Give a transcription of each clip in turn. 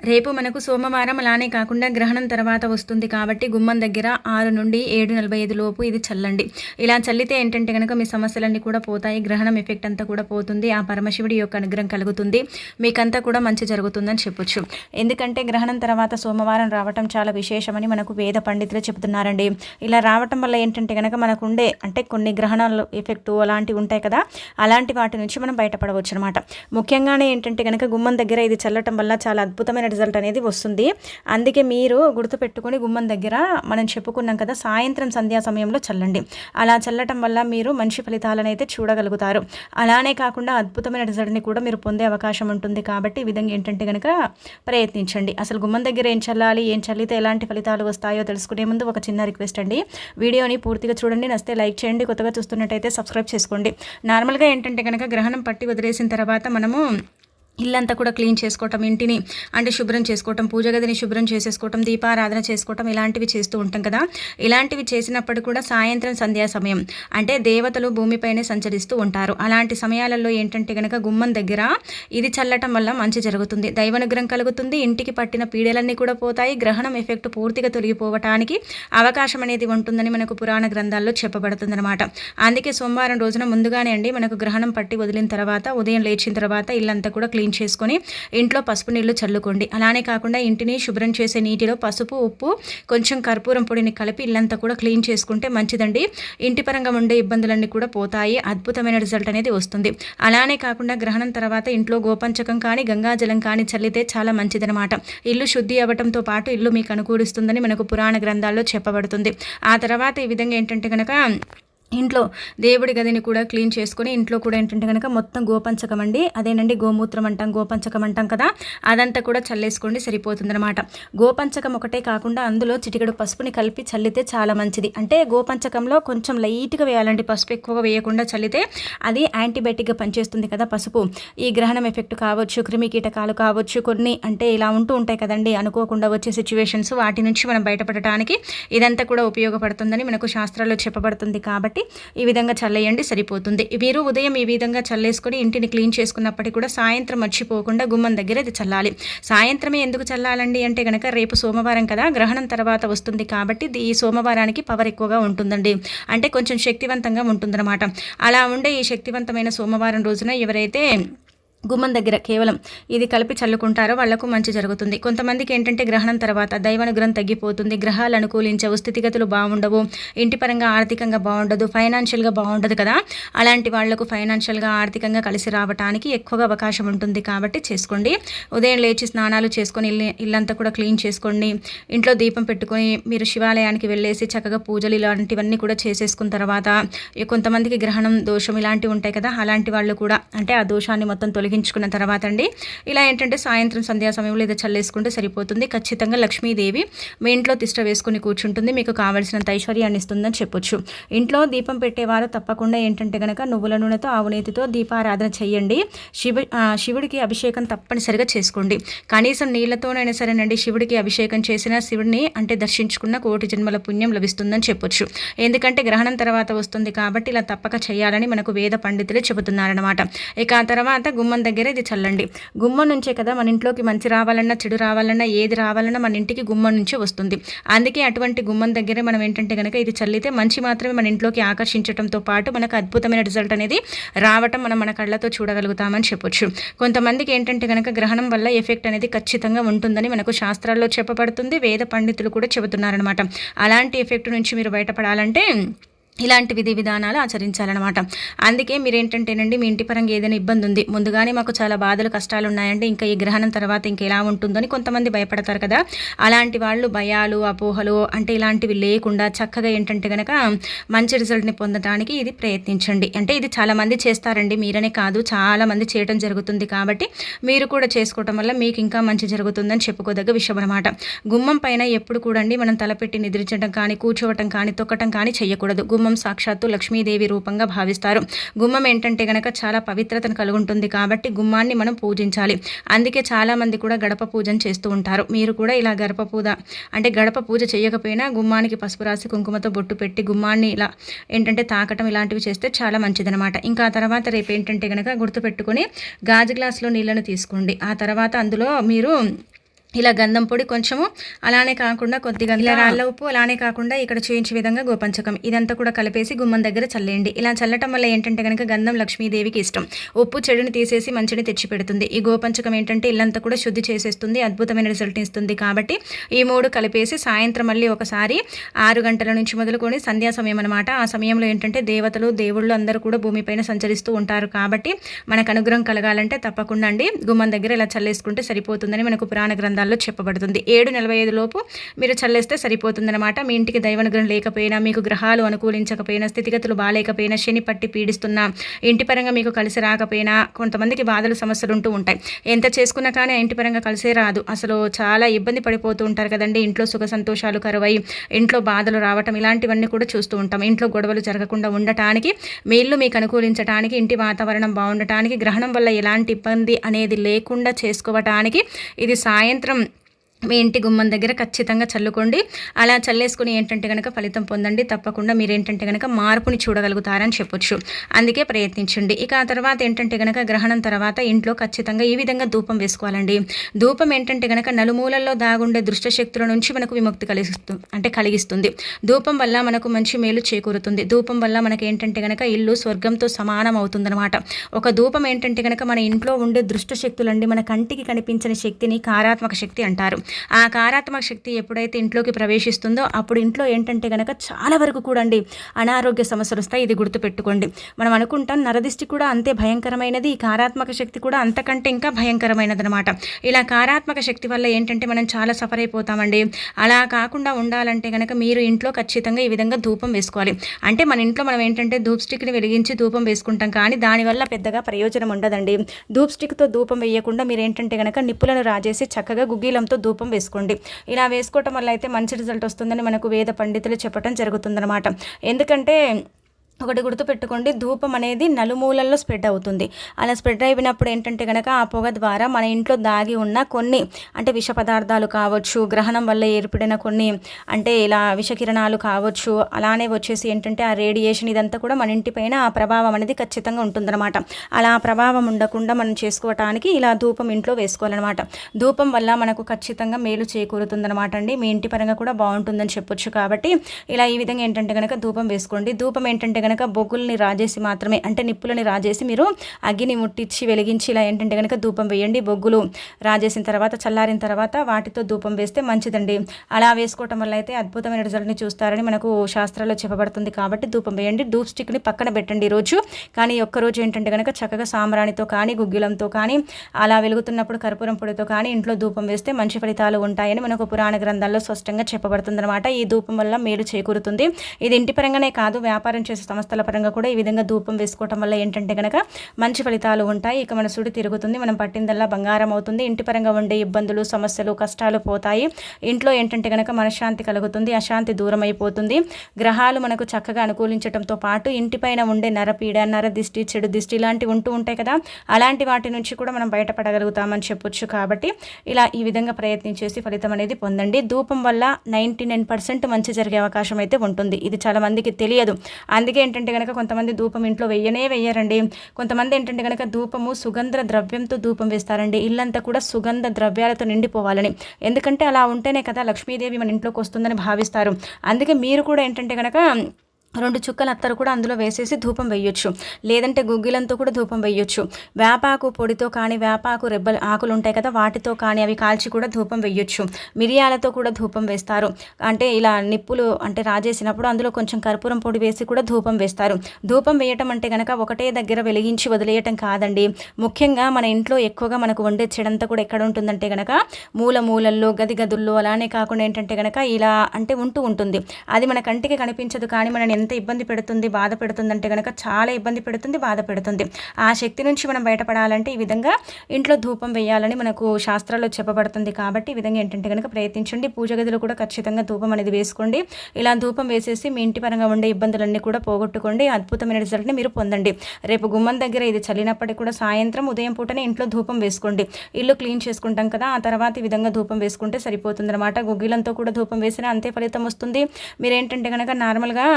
రేపు మనకు సోమవారం అలానే కాకుండా గ్రహణం తర్వాత వస్తుంది కాబట్టి గుమ్మం దగ్గర ఆరు నుండి ఏడు నలభై ఐదు లోపు ఇది చల్లండి. ఇలా చల్లితే ఏంటంటే కనుక మీ సమస్యలన్నీ కూడా పోతాయి గ్రహణం ఎఫెక్ట్ అంతా కూడా పోతుంది ఆ పరమశివుడి యొక్క అనుగ్రహం కలుగుతుంది మీకంతా కూడా మంచి జరుగుతుందని చెప్పొచ్చు. ఎందుకంటే గ్రహణం తర్వాత సోమవారం రావటం చాలా విశేషమని మనకు వేద పండితులు చెబుతున్నారండి. ఇలా రావటం వల్ల ఏంటంటే కనుక మనకు ఉండే అంటే కొన్ని గ్రహణాలు ఎఫెక్టు అలాంటివి ఉంటాయి కదా అలాంటి వాటి నుంచి మనం బయటపడవచ్చు అనమాట ముఖ్యంగానే ఏంటంటే కనుక గుమ్మం దగ్గర ఇది చల్లటం వల్ల చాలా అద్భుతమైన రిజల్ట్ అనేది వస్తుంది. అందుకే మీరు గుర్తుపెట్టుకొని గుమ్మం దగ్గర మనం చెప్పుకున్నాం కదా సాయంత్రం సంధ్యా సమయంలో చల్లండి. అలా చల్లటం వల్ల మీరు మంచి ఫలితాలను అయితే చూడగలుగుతారు. అలానే కాకుండా అద్భుతమైన రిజల్ట్ని కూడా మీరు పొందే అవకాశం ఉంటుంది కాబట్టి ఈ విధంగా ఏంటంటే కనుక ప్రయత్నించండి. అసలు గుమ్మం దగ్గర ఏం చల్లాలి ఏం చల్లితే ఎలాంటి ఫలితాలు వస్తాయో తెలుసుకునే ముందు ఒక చిన్న రిక్వెస్ట్ అండి. వీడియోని పూర్తిగా చూడండి నస్తే లైక్ చేయండి కొత్తగా చూస్తున్నట్టయితే సబ్స్క్రైబ్ చేసుకోండి. నార్మల్గా ఏంటంటే కనుక గ్రహణం పట్టి వదిలేసిన తర్వాత మనము ఇల్లంతా కూడా క్లీన్ చేసుకోవటం ఇంటిని అంటే శుభ్రం చేసుకోవటం పూజ గదిని శుభ్రం చేసేసుకోవటం దీపారాధన చేసుకోవటం ఇలాంటివి చేస్తూ ఉంటాం కదా. ఇలాంటివి చేసినప్పుడు కూడా సాయంత్రం సంధ్యా సమయం అంటే దేవతలు భూమిపైనే సంచరిస్తూ ఉంటారు. అలాంటి సమయాలలో ఏంటంటే కనుక గుమ్మం దగ్గర ఇది చల్లటం వల్ల మంచి జరుగుతుంది. దైవనుగ్రహం కలుగుతుంది. ఇంటికి పట్టిన పీడలన్నీ కూడా పోతాయి. గ్రహణం ఎఫెక్ట్ పూర్తిగా తొలగిపోవటానికి అవకాశం అనేది ఉంటుందని మనకు పురాణ గ్రంథాల్లో చెప్పబడుతుందన్నమాట. అందుకే సోమవారం రోజున ముందుగానే అండి మనకు గ్రహణం పట్టి వదిలిన తర్వాత ఉదయం లేచిన తర్వాత ఇల్లంతా కూడా క్లీన్ క్లీన్ చేసుకొని ఇంట్లో పసుపు నీళ్ళు చల్లుకోండి. అలానే కాకుండా ఇంటిని శుభ్రం చేసే నీటిలో పసుపు ఉప్పు కొంచెం కర్పూరం పొడిని కలిపి ఇల్లంతా కూడా క్లీన్ చేసుకుంటే మంచిదండి. ఇంటి పరంగా ఉండే ఇబ్బందులన్నీ కూడా పోతాయి. అద్భుతమైన రిజల్ట్ అనేది వస్తుంది. అలానే కాకుండా గ్రహణం తర్వాత ఇంట్లో గోపంచకం కానీ గంగాజలం కానీ చల్లితే చాలా మంచిదనమాట ఇల్లు శుద్ధి అవ్వటంతో పాటు ఇల్లు మీకు అనుకూలిస్తుందని మనకు పురాణ గ్రంథాల్లో చెప్పబడుతుంది. ఆ తర్వాత ఈ విధంగా ఏంటంటే కనుక ఇంట్లో దేవుడి గదిని కూడా క్లీన్ చేసుకొని ఇంట్లో కూడా ఏంటంటే కనుక మొత్తం గోపంచకం అండి. అదేనండి గోమూత్రం అంటాం గోపంచకం అంటాం కదా? అదంతా కూడా చల్లేసుకోండి సరిపోతుందన్నమాట. గోపంచకం ఒకటే కాకుండా అందులో చిటికెడు పసుపుని కలిపి చల్లితే చాలా మంచిది. అంటే గోపంచకంలో కొంచెం లైట్గా వేయాలండి. పసుపు ఎక్కువగా వేయకుండా చల్లితే అది యాంటీబయాటిక్గా పనిచేస్తుంది కదా పసుపు. ఈ గ్రహణం ఎఫెక్ట్ కావచ్చు క్రిమి కీటకాలు కావచ్చు కొన్ని అంటే ఇలా ఉంటూ ఉంటాయి కదండి. అనుకోకుండా వచ్చే సిచ్యువేషన్స్ వాటి నుంచి మనం బయటపడటానికి ఇదంతా కూడా ఉపయోగపడుతుందని మనకు శాస్త్రాల్లో చెప్పబడుతుంది. కాబట్టి కాబట్టి ఈ విధంగా చల్లేయండి సరిపోతుంది. మీరు ఉదయం ఈ విధంగా చల్లేసుకొని ఇంటిని క్లీన్ చేసుకున్నప్పటికీ కూడా సాయంత్రం మర్చిపోకుండా గుమ్మం దగ్గర ఇది చల్లాలి. సాయంత్రమే ఎందుకు చల్లాలండి అంటే కనుక రేపు సోమవారం కదా గ్రహణం తర్వాత వస్తుంది కాబట్టి ఈ సోమవారానికి పవర్ ఎక్కువగా ఉంటుందండి. అంటే కొంచెం శక్తివంతంగా ఉంటుందన్నమాట. అలా ఉండే ఈ శక్తివంతమైన సోమవారం రోజున ఎవరైతే గుమ్మం దగ్గర కేవలం ఇది కలిపి చల్లుకుంటారో వాళ్ళకు మంచి జరుగుతుంది. కొంతమందికి ఏంటంటే గ్రహణం తర్వాత దైవానుగ్రహం తగ్గిపోతుంది. గ్రహాలు అనుకూలించవు స్థితిగతులు బాగుండవు ఇంటి పరంగా ఆర్థికంగా బాగుండదు ఫైనాన్షియల్గా బాగుండదు కదా. అలాంటి వాళ్ళకు ఫైనాన్షియల్గా ఆర్థికంగా కలిసి రావడానికి ఎక్కువగా అవకాశం ఉంటుంది కాబట్టి చేసుకోండి. ఉదయం లేచి స్నానాలు చేసుకొని ఇల్లు ఇల్లంతా కూడా క్లీన్ చేసుకోండి. ఇంట్లో దీపం పెట్టుకొని మీరు శివాలయానికి వెళ్ళేసి చక్కగా పూజలు ఇలాంటివన్నీ కూడా చేసేసుకున్న తర్వాత కొంతమందికి గ్రహణం దోషం ఇలాంటివి ఉంటాయి కదా. అలాంటి వాళ్ళు కూడా అంటే ఆ దోషాన్ని మొత్తం తొలగి వెలిగించుకున్న తర్వాత అండి. ఇలా ఏంటంటే సాయంత్రం సంధ్యా సమయంలో ఇది చల్లేసుకుంటే సరిపోతుంది. ఖచ్చితంగా లక్ష్మీదేవి మీ ఇంట్లో తిష్ట వేసుకుని కూర్చుంటుంది. మీకు కావలసినంత ఐశ్వర్యాన్ని ఇస్తుందని చెప్పొచ్చు. ఇంట్లో దీపం పెట్టేవారు తప్పకుండా ఏంటంటే కనుక నువ్వుల నూనెతో ఆవునేతితో దీపారాధన చేయండి. శివ శివుడికి అభిషేకం తప్పనిసరిగా చేసుకోండి. కనీసం నీళ్ళతోనైనా సరేనండి శివుడికి అభిషేకం చేసిన శివుడిని అంటే దర్శించుకున్న కోటి జన్మల పుణ్యం లభిస్తుందని చెప్పొచ్చు. ఎందుకంటే గ్రహణం తర్వాత వస్తుంది కాబట్టి ఇలా తప్పక చేయాలని మనకు వేద పండితులు చెబుతున్నారనమాట ఇక ఆ తర్వాత గుమ్మ దగ్గర ఇది చల్లండి. గుమ్మం నుంచే కదా మన ఇంట్లోకి మంచి రావాలన్నా చెడు రావాలన్నా ఏది రావాలన్నా మన ఇంటికి గుమ్మం నుంచే వస్తుంది. అందుకే అటువంటి గుమ్మం దగ్గరే మనం ఏంటంటే కనుక ఇది చల్లితే మంచి మాత్రమే మన ఇంట్లోకి ఆకర్షించడంతో పాటు మనకు అద్భుతమైన రిజల్ట్ అనేది రావటం మనం మన కళ్ళతో చూడగలుగుతామని చెప్పొచ్చు. కొంతమందికి ఏంటంటే కనుక గ్రహణం వల్ల ఎఫెక్ట్ అనేది ఖచ్చితంగా ఉంటుందని మనకు శాస్త్రాల్లో చెప్పబడుతుంది. వేద పండితులు కూడా చెబుతున్నారనమాట అలాంటి ఎఫెక్ట్ నుంచి మీరు బయటపడాలంటే ఇలాంటి విధి విధానాలు ఆచరించాలన్నమాట. అందుకే మీరేంటంటేనండి మీ ఇంటి పరంగా ఏదైనా ఇబ్బంది ఉంది ముందుగానే మాకు చాలా బాధలు కష్టాలు ఉన్నాయంటే ఇంకా ఈ గ్రహణం తర్వాత ఇంకా ఎలా ఉంటుందని కొంతమంది భయపడతారు కదా. అలాంటి వాళ్ళు భయాలు అపోహలు అంటే ఇలాంటివి లేకుండా చక్కగా ఏంటంటే కనుక మంచి రిజల్ట్ని పొందడానికి ఇది ప్రయత్నించండి. అంటే ఇది చాలామంది చేస్తారండి మీరనే కాదు చాలామంది చేయడం జరుగుతుంది కాబట్టి మీరు కూడా చేసుకోవటం వల్ల మీకు ఇంకా మంచి జరుగుతుందని చెప్పుకోదగ్గ విషయం అనమాట గుమ్మం పైన ఎప్పుడు కూడా మనం తలపెట్టి నిద్రించడం కానీ కూర్చోవటం కానీ తొక్కటం కానీ చేయకూడదు గుమ్మం గుమ్మం సాక్షాత్తు లక్ష్మీదేవి రూపంగా భావిస్తారు. గుమ్మం ఏంటంటే గనక చాలా పవిత్రతను కలుగుంటుంది కాబట్టి గుమ్మాన్ని మనం పూజించాలి. అందుకే చాలామంది కూడా గడప పూజను చేస్తూ ఉంటారు. మీరు కూడా ఇలా గడప పూజ అంటే గడప పూజ చేయకపోయినా గుమ్మానికి పసుపు రాసి కుంకుమతో బొట్టు పెట్టి గుమ్మాన్ని ఇలా ఏంటంటే తాకటం ఇలాంటివి చేస్తే చాలా మంచిదనమాట ఇంకా తర్వాత రేపు ఏంటంటే కనుక గుర్తుపెట్టుకొని గాజు గ్లాసులో నీళ్ళను తీసుకోండి. ఆ తర్వాత అందులో మీరు ఇలా గంధం పొడి కొంచెము అలానే కాకుండా కొద్దిగా ఇలా రాళ్ళ ఉప్పు అలానే కాకుండా ఇక్కడ చూయించే విధంగా గోపంచకం. ఇదంతా కూడా కలిపేసి గుమ్మం దగ్గర చల్లేయండి. ఇలా చల్లటం వల్ల ఏంటంటే కనుక గంధం లక్ష్మీదేవికి ఇష్టం. ఉప్పు చెడుని తీసేసి మంచిని తెచ్చి పెడుతుంది ఈ గోపంచకం ఏంటంటే ఇల్లంతా కూడా శుద్ధి చేసేస్తుంది అద్భుతమైన రిజల్ట్ ఇస్తుంది కాబట్టి ఈ మూడు కలిపేసి సాయంత్రం మళ్ళీ ఒకసారి ఆరు గంటల నుంచి మొదలుకొని సంధ్యా సమయం అనమాట ఆ సమయంలో ఏంటంటే దేవతలు దేవుళ్ళు అందరూ కూడా భూమిపైన సంచరిస్తూ ఉంటారు కాబట్టి మనకు అనుగ్రహం కలగాలంటే తప్పకుండా అండి. గుమ్మం దగ్గర ఇలా చల్లేసుకుంటే సరిపోతుందని మనకు పురాణ గ్రంథాలు గ్రంథాల్లో చెప్పబడుతుంది. ఏడు నలభై ఐదు లోపు మీరు చల్లేస్తే సరిపోతుందన్నమాట. మీ ఇంటికి దైవనుగ్రహం లేకపోయినా మీకు గ్రహాలు అనుకూలించకపోయినా స్థితిగతులు బాగాలేకపోయినా శని పట్టి పీడిస్తున్నా ఇంటి పరంగా మీకు కలిసి రాకపోయినా కొంతమందికి బాధలు సమస్యలు ఉంటూ ఉంటాయి. ఎంత చేసుకున్నా కానీ ఇంటి పరంగా కలిసే రాదు. అసలు చాలా ఇబ్బంది పడిపోతూ ఉంటారు కదండి. ఇంట్లో సుఖ సంతోషాలు కరువై ఇంట్లో బాధలు రావటం ఇలాంటివన్నీ కూడా చూస్తూ ఉంటాం. ఇంట్లో గొడవలు జరగకుండా ఉండటానికి మీ ఇల్లు మీకు అనుకూలించడానికి ఇంటి వాతావరణం బాగుండటానికి గ్రహణం వల్ల ఎలాంటి ఇబ్బంది అనేది లేకుండా చేసుకోవటానికి ఇది సాయంత్రం um మీ ఇంటి గుమ్మం దగ్గర ఖచ్చితంగా చల్లుకోండి. అలా చల్లేసుకుని ఏంటంటే కనుక ఫలితం పొందండి. తప్పకుండా మీరు ఏంటంటే కనుక మార్పుని చూడగలుగుతారని చెప్పొచ్చు. అందుకే ప్రయత్నించండి. ఇక ఆ తర్వాత ఏంటంటే కనుక గ్రహణం తర్వాత ఇంట్లో ఖచ్చితంగా ఈ విధంగా ధూపం వేసుకోవాలండి. ధూపం ఏంటంటే కనుక నలుమూలల్లో దాగుండే దృష్ట శక్తుల నుంచి మనకు విముక్తి కలిగిస్తుంది అంటే కలిగిస్తుంది. ధూపం వల్ల మనకు మంచి మేలు చేకూరుతుంది. ధూపం వల్ల మనకి ఏంటంటే కనుక ఇల్లు స్వర్గంతో సమానం అవుతుందన్నమాట ఒక ధూపం ఏంటంటే కనుక మన ఇంట్లో ఉండే దృష్ట శక్తులండి మన కంటికి కనిపించని శక్తిని కారాత్మక శక్తి అంటారు. ఆ కారాత్మక శక్తి ఎప్పుడైతే ఇంట్లోకి ప్రవేశిస్తుందో అప్పుడు ఇంట్లో ఏంటంటే కనుక చాలా వరకు కూడా అండి అనారోగ్య సమస్యలు వస్తాయి ఇది గుర్తుపెట్టుకోండి. మనం అనుకుంటాం నరదిష్టి కూడా అంతే భయంకరమైనది ఈ కారాత్మక శక్తి కూడా అంతకంటే ఇంకా భయంకరమైనది అనమాట ఇలా కారాత్మక శక్తి వల్ల ఏంటంటే మనం చాలా సఫర్ అయిపోతామండి. అలా కాకుండా ఉండాలంటే కనుక మీరు ఇంట్లో ఖచ్చితంగా ఈ విధంగా ధూపం వేసుకోవాలి. అంటే మన ఇంట్లో మనం ఏంటంటే ధూప్ స్టిక్ని వెలిగించి ధూపం వేసుకుంటాం. కానీ దానివల్ల పెద్దగా ప్రయోజనం ఉండదండి. ధూప్ స్టిక్తో ధూపం వేయకుండా మీరు ఏంటంటే కనుక నిప్పులను రాజేసి చక్కగా గుగ్గిలంతో ధూపం ధూపం వేసుకోండి. ఇలా వేసుకోవటం వల్ల అయితే మంచి రిజల్ట్ వస్తుందని మనకు వేద పండితులు చెప్పడం జరుగుతుందన్నమాట. ఎందుకంటే ఒకటి గుర్తుపెట్టుకోండి ధూపం అనేది నలుమూలల్లో స్ప్రెడ్ అవుతుంది. అలా స్ప్రెడ్ అయినప్పుడు ఏంటంటే కనుక ఆ పొగ ద్వారా మన ఇంట్లో దాగి ఉన్న కొన్ని అంటే విష పదార్థాలు కావచ్చు గ్రహణం వల్ల ఏర్పడిన కొన్ని అంటే ఇలా విషకిరణాలు కావచ్చు అలానే వచ్చేసి ఏంటంటే ఆ రేడియేషన్ ఇదంతా కూడా మన ఇంటిపైన ఆ ప్రభావం అనేది ఖచ్చితంగా ఉంటుందన్నమాట. అలా ప్రభావం ఉండకుండా మనం చేసుకోవటానికి ఇలా ధూపం ఇంట్లో వేసుకోవాలన్నమాట. ధూపం వల్ల మనకు ఖచ్చితంగా మేలు చేకూరుతుందన్నమాట అండి. మీ ఇంటి పరంగా కూడా బాగుంటుందని చెప్పొచ్చు కాబట్టి ఇలా ఈ విధంగా ఏంటంటే కనుక ధూపం వేసుకోండి. ధూపం ఏంటంటే కనుక బొగ్గుల్ని రాజేసి మాత్రమే అంటే నిప్పులని రాజేసి మీరు అగ్గిని ముట్టించి వెలిగించి ఇలా ఏంటంటే కనుక ధూపం వేయండి. బొగ్గులు రాజేసిన తర్వాత చల్లారిన తర్వాత వాటితో ధూపం వేస్తే మంచిదండి. అలా వేసుకోవటం వల్ల అయితే అద్భుతమైన రిజల్ట్ని చూస్తారని మనకు శాస్త్రాల్లో చెప్పబడుతుంది కాబట్టి ధూపం వేయండి. ధూప్ స్టిక్ని పక్కన పెట్టండి రోజు కానీ ఒక్కరోజు ఏంటంటే కనుక చక్కగా సాంబ్రాణితో కానీ గుగ్గిలంతో కానీ అలా వెలుగుతున్నప్పుడు కర్పూరం పొడితో కానీ ఇంట్లో ధూపం వేస్తే మంచి ఫలితాలు ఉంటాయని మనకు పురాణ గ్రంథాల్లో స్పష్టంగా చెప్పబడుతుంది అనమాట ఈ ధూపం వల్ల మేలు చేకూరుతుంది. ఇది ఇంటి పరంగానే కాదు వ్యాపారం చేసే సంస్థల పరంగా కూడా ఈ విధంగా ధూపం వేసుకోవటం వల్ల ఏంటంటే కనుక మంచి ఫలితాలు ఉంటాయి. ఇక మన సుడి తిరుగుతుంది మనం పట్టిందల్లా బంగారం అవుతుంది. ఇంటి పరంగా ఉండే ఇబ్బందులు సమస్యలు కష్టాలు పోతాయి. ఇంట్లో ఏంటంటే కనుక మనశ్శాంతి కలుగుతుంది అశాంతి దూరం అయిపోతుంది గ్రహాలు మనకు చక్కగా అనుకూలించడంతో పాటు ఇంటిపైన ఉండే నరపీడ నర దిష్టి చెడు దిష్టి ఇలాంటివి ఉంటూ ఉంటాయి కదా. అలాంటి వాటి నుంచి కూడా మనం బయటపడగలుగుతామని చెప్పొచ్చు కాబట్టి ఇలా ఈ విధంగా ప్రయత్నించేసి ఫలితం అనేది పొందండి. ధూపం వల్ల నైంటీ నైన్ పర్సెంట్ మంచి జరిగే అవకాశం అయితే ఉంటుంది. ఇది చాలా మందికి తెలియదు. అందుకే ఏంటంటే కనుక కొంతమంది ధూపం ఇంట్లో వెయ్యనే వెయ్యరండి. కొంతమంది ఏంటంటే కనుక ధూపము సుగంధ ద్రవ్యంతో ధూపం వేస్తారండి. ఇల్లంతా కూడా సుగంధ ద్రవ్యాలతో నిండిపోవాలని. ఎందుకంటే అలా ఉంటేనే కదా లక్ష్మీదేవి మన ఇంట్లోకి వస్తుందని భావిస్తారు. అందుకే మీరు కూడా ఏంటంటే కనుక రెండు చుక్కల అత్తరు కూడా అందులో వేసేసి ధూపం వేయొచ్చు లేదంటే గుగ్గిలంతో కూడా ధూపం వేయొచ్చు వేపాకు పొడితో కానీ వేపాకు రెబ్బలు ఆకులు ఉంటాయి కదా వాటితో కానీ అవి కాల్చి కూడా ధూపం వేయొచ్చు మిరియాలతో కూడా ధూపం వేస్తారు. అంటే ఇలా నిప్పులు అంటే రాజేసినప్పుడు అందులో కొంచెం కర్పూరం పొడి వేసి కూడా ధూపం వేస్తారు. ధూపం వేయటం అంటే కనుక ఒకటే దగ్గర వెలిగించి వదిలేయటం కాదండి. ముఖ్యంగా మన ఇంట్లో ఎక్కువగా మనకు వండే చెడంతా కూడా ఎక్కడ ఉంటుందంటే కనుక మూల మూలల్లో గది గదుల్లో అలానే కాకుండా ఏంటంటే కనుక ఇలా అంటే ఉంటూ ఉంటుంది. అది మన కంటికి కనిపించదు కానీ మనం ఎంత ఇబ్బంది పెడుతుంది బాధ పెడుతుంది అంటే కనుక చాలా ఇబ్బంది పెడుతుంది బాధ పెడుతుంది. ఆ శక్తి నుంచి మనం బయటపడాలంటే ఈ విధంగా ఇంట్లో ధూపం వేయాలని మనకు శాస్త్రాల్లో చెప్పబడుతుంది కాబట్టి ఈ విధంగా ఏంటంటే కనుక ప్రయత్నించండి. పూజ గదిలో కూడా ఖచ్చితంగా ధూపం అనేది వేసుకోండి. ఇలా ధూపం వేసేసి మీ ఇంటి పరంగా ఉండే ఇబ్బందులన్నీ కూడా పోగొట్టుకోండి. అద్భుతమైన రిజల్ట్ని మీరు పొందండి. రేపు గుమ్మం దగ్గర ఇది చల్లినప్పటికీ కూడా సాయంత్రం ఉదయం పూటనే ఇంట్లో ధూపం వేసుకోండి. ఇల్లు క్లీన్ చేసుకుంటాం కదా ఆ తర్వాత ఈ విధంగా ధూపం వేసుకుంటే సరిపోతుంది అనమాట గుగ్గిలంతో కూడా ధూపం వేసినా అంతే ఫలితం వస్తుంది. మీరేంటంటే కనుక నార్మల్గా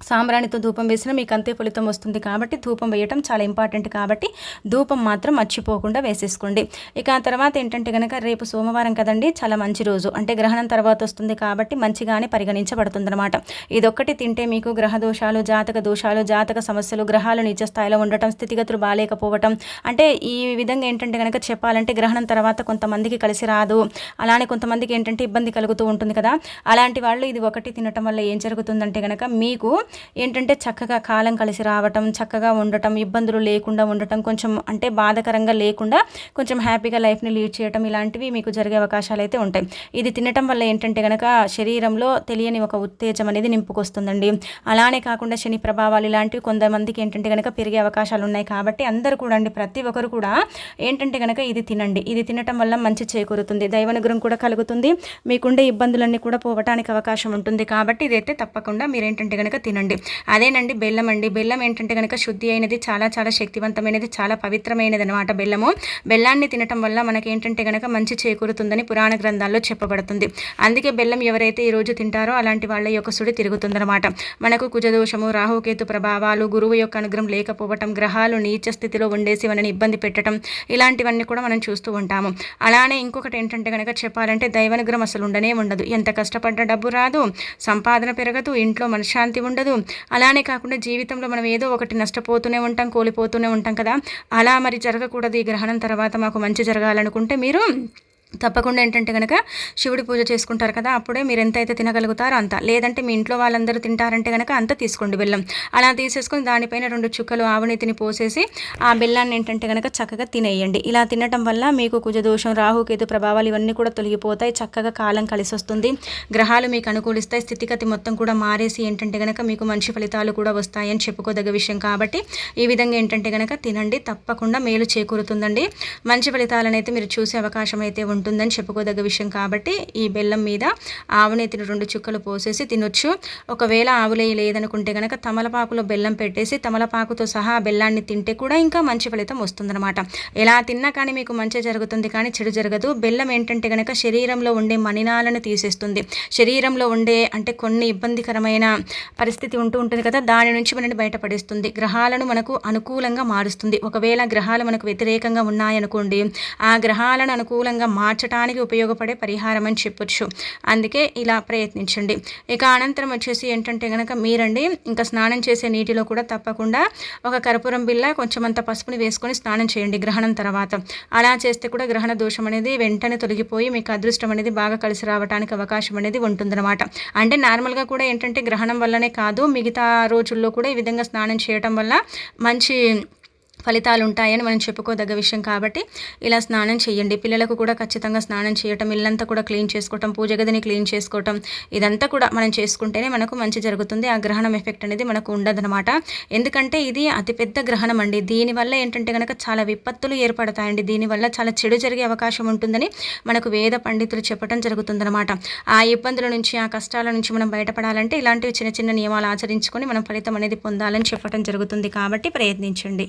సాంబ్రాణితో ధూపం వేసినా మీకు అంతే ఫలితం వస్తుంది కాబట్టి ధూపం వేయటం చాలా ఇంపార్టెంట్ కాబట్టి ధూపం మాత్రం మర్చిపోకుండా వేసేసుకోండి. ఇక ఆ తర్వాత ఏంటంటే కనుక రేపు సోమవారం కదండి చాలా మంచి రోజు. అంటే గ్రహణం తర్వాత వస్తుంది కాబట్టి మంచిగానే పరిగణించబడుతుందన్నమాట. ఇదొక్కటి తింటే మీకు గ్రహ దోషాలు జాతక దోషాలు జాతక సమస్యలు గ్రహాలు నిజ స్థాయిలో ఉండటం స్థితిగతులు బాగాలేకపోవటం. అంటే ఈ విధంగా ఏంటంటే కనుక చెప్పాలంటే గ్రహణం తర్వాత కొంతమందికి కలిసి రాదు. అలానే కొంతమందికి ఏంటంటే ఇబ్బంది కలుగుతూ ఉంటుంది కదా. అలాంటి వాళ్ళు ఇది ఒకటి తినటం వల్ల ఏం జరుగుతుందంటే కనుక మీకు ఏంటంటే చక్కగా కాలం కలిసి రావటం చక్కగా ఉండటం ఇబ్బందులు లేకుండా ఉండటం కొంచెం అంటే బాధకరంగా లేకుండా కొంచెం హ్యాపీగా లైఫ్ని లీడ్ చేయటం ఇలాంటివి మీకు జరిగే అవకాశాలు అయితే ఉంటాయి. ఇది తినటం వల్ల ఏంటంటే కనుక శరీరంలో తెలియని ఒక ఉత్తేజం అనేది నింపుకొస్తుందండి. అలానే కాకుండా శని ప్రభావాలు ఇలాంటివి కొంతమందికి ఏంటంటే కనుక పెరిగే అవకాశాలు ఉన్నాయి కాబట్టి అందరూ కూడా అండి ప్రతి ఒక్కరు కూడా ఏంటంటే కనుక ఇది తినండి. ఇది తినటం వల్ల మంచి చేకూరుతుంది. దైవనుగ్రహం కూడా కలుగుతుంది. మీకుండే ఇబ్బందులన్నీ కూడా పోవటానికి అవకాశం ఉంటుంది కాబట్టి ఇదైతే తప్పకుండా మీరు ఏంటంటే కనుక తినండి అదేనండి బెల్లం అండి. బెల్లం ఏంటంటే కనుక శుద్ధి అయినది చాలా చాలా శక్తివంతమైనది చాలా పవిత్రమైనది అనమాట బెల్లము. బెల్లాన్ని తినటం వల్ల మనకి ఏంటంటే కనుక మంచి చేకూరుతుందని పురాణ గ్రంథాల్లో చెప్పబడుతుంది. అందుకే బెల్లం ఎవరైతే ఈరోజు తింటారో అలాంటి వాళ్ళ యొక్క సుడి తిరుగుతుందనమాట మనకు కుజదోషము రాహుకేతు ప్రభావాలు గురువు యొక్క అనుగ్రహం లేకపోవటం గ్రహాలు నీచ స్థితిలో ఉండేసి మనని ఇబ్బంది పెట్టడం ఇలాంటివన్నీ కూడా మనం చూస్తూ ఉంటాము. అలానే ఇంకొకటి ఏంటంటే కనుక చెప్పాలంటే దైవానుగ్రహం అసలు ఉండనే ఉండదు. ఎంత కష్టపడ్డ డబ్బు రాదు సంపాదన పెరగదు ఇంట్లో మనశ్శాంతి ఉండదు. అలానే కాకుండా జీవితంలో మనం ఏదో ఒకటి నష్టపోతూనే ఉంటాం కోల్పోతూనే ఉంటాం కదా. అలా మరి జరగకూడదు ఈ గ్రహణం తర్వాత మాకు మంచి జరగాలనుకుంటే మీరు తప్పకుండా ఏంటంటే కనుక శివుడి పూజ చేసుకుంటారు కదా అప్పుడే మీరు ఎంత అయితే తినగలుగుతారో అంత. లేదంటే మీ ఇంట్లో వాళ్ళందరూ తింటారంటే కనుక అంత తీసుకోండి బెల్లం. అలా తీసేసుకొని దానిపైన రెండు చుక్కలు ఆవునీతిని పోసేసి ఆ బెల్లాన్ని ఏంటంటే కనుక చక్కగా తినేయండి. ఇలా తినటం వల్ల మీకు కుజదోషం రాహుకేతు ప్రభావాలు ఇవన్నీ కూడా తొలగిపోతాయి. చక్కగా కాలం కలిసి వస్తుంది గ్రహాలు మీకు అనుకూలిస్తాయి. స్థితిగతి మొత్తం కూడా మారేసి ఏంటంటే కనుక మీకు మంచి ఫలితాలు కూడా వస్తాయని చెప్పుకోదగ్గ విషయం కాబట్టి ఈ విధంగా ఏంటంటే కనుక తినండి. తప్పకుండా మేలు చేకూరుతుందండి. మంచి ఫలితాలనైతే మీరు చూసే అవకాశం అయితే ఉంటుంది. ఉంటుందని చెప్పుకోదగ్గ విషయం కాబట్టి ఈ బెల్లం మీద ఆవునేతిని రెండు చుక్కలు పోసేసి తినొచ్చు. ఒకవేళ ఆవులే లేదనుకుంటే కనుక తమలపాకులో బెల్లం పెట్టేసి తమలపాకుతో సహా బెల్లాన్ని తింటే కూడా ఇంకా మంచి ఫలితం వస్తుందన్నమాట. ఎలా తిన్నా కానీ మీకు మంచి జరుగుతుంది కానీ చెడు జరగదు. బెల్లం ఏంటంటే కనుక శరీరంలో ఉండే మణినాలను తీసేస్తుంది. శరీరంలో ఉండే అంటే కొన్ని ఇబ్బందికరమైన పరిస్థితి ఉంటూ ఉంటుంది కదా దాని నుంచి మనని బయటపడేస్తుంది. గ్రహాలను మనకు అనుకూలంగా మారుస్తుంది. ఒకవేళ గ్రహాలు మనకు వ్యతిరేకంగా ఉన్నాయనుకోండి ఆ గ్రహాలను అనుకూలంగా మార్చడానికి ఉపయోగపడే పరిహారం అని చెప్పొచ్చు. అందుకే ఇలా ప్రయత్నించండి. ఇక అనంతరం వచ్చేసి ఏంటంటే కనుక మీరండి ఇంకా స్నానం చేసే నీటిలో కూడా తప్పకుండా ఒక కర్పూరం బిల్ల కొంచెం అంత పసుపుని వేసుకొని స్నానం చేయండి గ్రహణం తర్వాత. అలా చేస్తే కూడా గ్రహణ దోషం అనేది వెంటనే తొలగిపోయి మీకు అదృష్టం అనేది బాగా కలిసి రావడానికి అవకాశం అనేది ఉంటుందన్నమాట. అంటే నార్మల్గా కూడా ఏంటంటే గ్రహణం వల్లనే కాదు మిగతా రోజుల్లో కూడా ఈ విధంగా స్నానం చేయటం వల్ల మంచి ఫలితాలు ఉంటాయని మనం చెప్పుకోదగ్గ విషయం కాబట్టి ఇలా స్నానం చేయండి పిల్లలకు కూడా ఖచ్చితంగా స్నానం చేయటం ఇల్లంతా కూడా క్లీన్ చేసుకోవటం పూజ గదిని క్లీన్ చేసుకోవటం ఇదంతా కూడా మనం చేసుకుంటేనే మనకు మంచి జరుగుతుంది. ఆ గ్రహణం ఎఫెక్ట్ అనేది మనకు ఉండదనమాట ఎందుకంటే ఇది అతిపెద్ద గ్రహణం అండి. దీనివల్ల ఏంటంటే కనుక చాలా విపత్తులు ఏర్పడతాయండి. దీనివల్ల చాలా చెడు జరిగే అవకాశం ఉంటుందని మనకు వేద పండితులు చెప్పడం జరుగుతుందనమాట ఆ ఇబ్బందుల నుంచి ఆ కష్టాల నుంచి మనం బయటపడాలంటే ఇలాంటివి చిన్న చిన్న నియమాలు ఆచరించుకొని మనం ఫలితం అనేది పొందాలని చెప్పడం జరుగుతుంది కాబట్టి ప్రయత్నించండి.